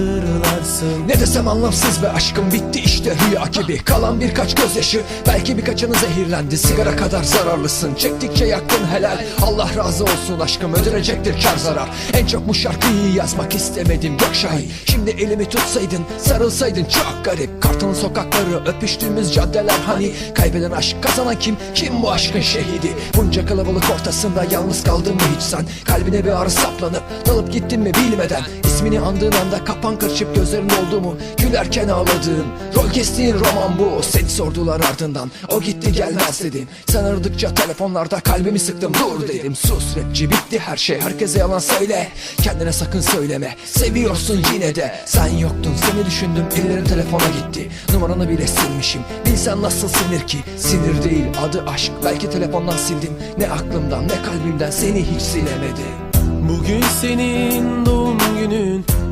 hatırlarsın. Ne desem anlamsız ve aşkım bitti işte rüya gibi. Kalan birkaç gözyaşı belki birkaçını zehirlendi. Sigara kadar zararlısın. Çektikçe yaktın helal. Allah razı olsun aşkım ödünecektir kar zarar. En çok bu şarkıyı yazmak istemedim. Gökşahin Şimdi elimi tutsaydın sarılsaydın. Çok garip. Kartal'ın sokakları öpüştüğümüz caddeler. Hani Kaybeden aşk kazanan kim? Kim bu aşkın şehidi? Bunca kalabalık ortasında yalnız kaldın mı hiç sen? Kalbine bir ağrı saplanıp dalıp gittin mi bilmeden? İsmini andığın anda kapan kırçıp gözlerin oldu mu? Gülerken ağladığın Rol kestiğin roman bu. Seni sordular ardından O gitti gelmez dedim Sen aradıkça telefonlarda kalbimi sıktım Dur dedim. Sus rapçi bitti her şey Herkese yalan söyle. Kendine sakın söyleme Seviyorsun yine de. Sen yoktun seni düşündüm Ellerim telefona gitti. Numaranı bile silmişim. Bilsen nasıl sinir ki? Sinir değil adı aşk. Belki telefondan sildim Ne aklımdan ne kalbimden Seni hiç silemedim. Bugün senin doğum günün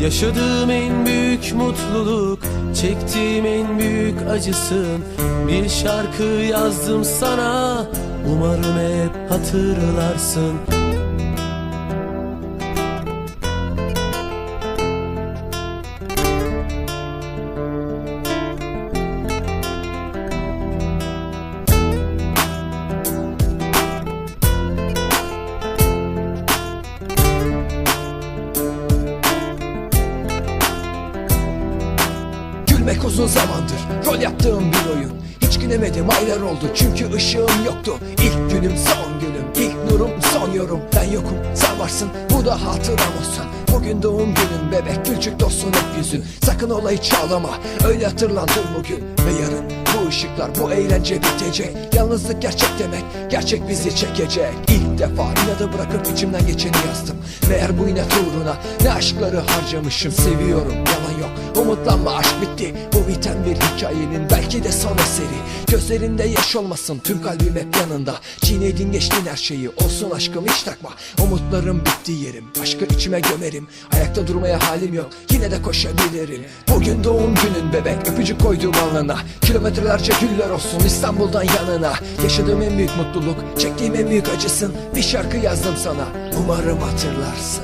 Yaşadığım en büyük mutluluk Çektiğim en büyük acısın. Bir şarkı yazdım sana Umarım hep hatırlarsın Gülmek uzun zamandır rol yaptığım bir oyun. Hiç gülemedim aylar oldu çünkü ışığım yoktu. İlk günüm son günüm ilk nurum son yorum. Ben yokum sen varsın bu da hatıram olsun. Bugün doğum günün bebek gülçük dostun hep yüzün. Sakın olayı çağlama öyle hatırlandır bugün Ve yarın. Bu ışıklar bu eğlence bitecek. Yalnızlık gerçek demek gerçek bizi çekecek. İlk defa inadı bırakıp içimden geçeni yazdım Bu inat uğruna. Ne aşkları harcamışım Seviyorum. Yalan yok. Umutlanma aşk bitti. Bu biten bir hikayenin belki de son eseri. Gözlerinde yaş olmasın tüm kalbim hep yanında. Çiğnedin geçtin her şeyi olsun aşkım hiç takma. Umutlarım bitti yerim. Aşkı içime gömerim. Ayakta durmaya halim yok. Yine de koşabilirim. Bugün doğum günün bebek. Öpücük koyduğum alnına. Kilometrelerce güller olsun İstanbul'dan yanına. Yaşadığım en büyük mutluluk çektiğim en büyük acısın. Bir şarkı yazdım sana. Umarım hatırlarsın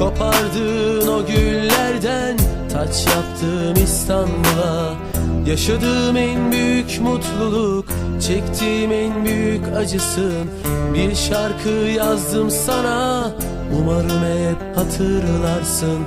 Kopardığın o güllerden Taç yaptım İstanbul'a. Yaşadığım en büyük mutluluk Çektiğim en büyük acısın. Bir şarkı yazdım sana Umarım hep hatırlarsın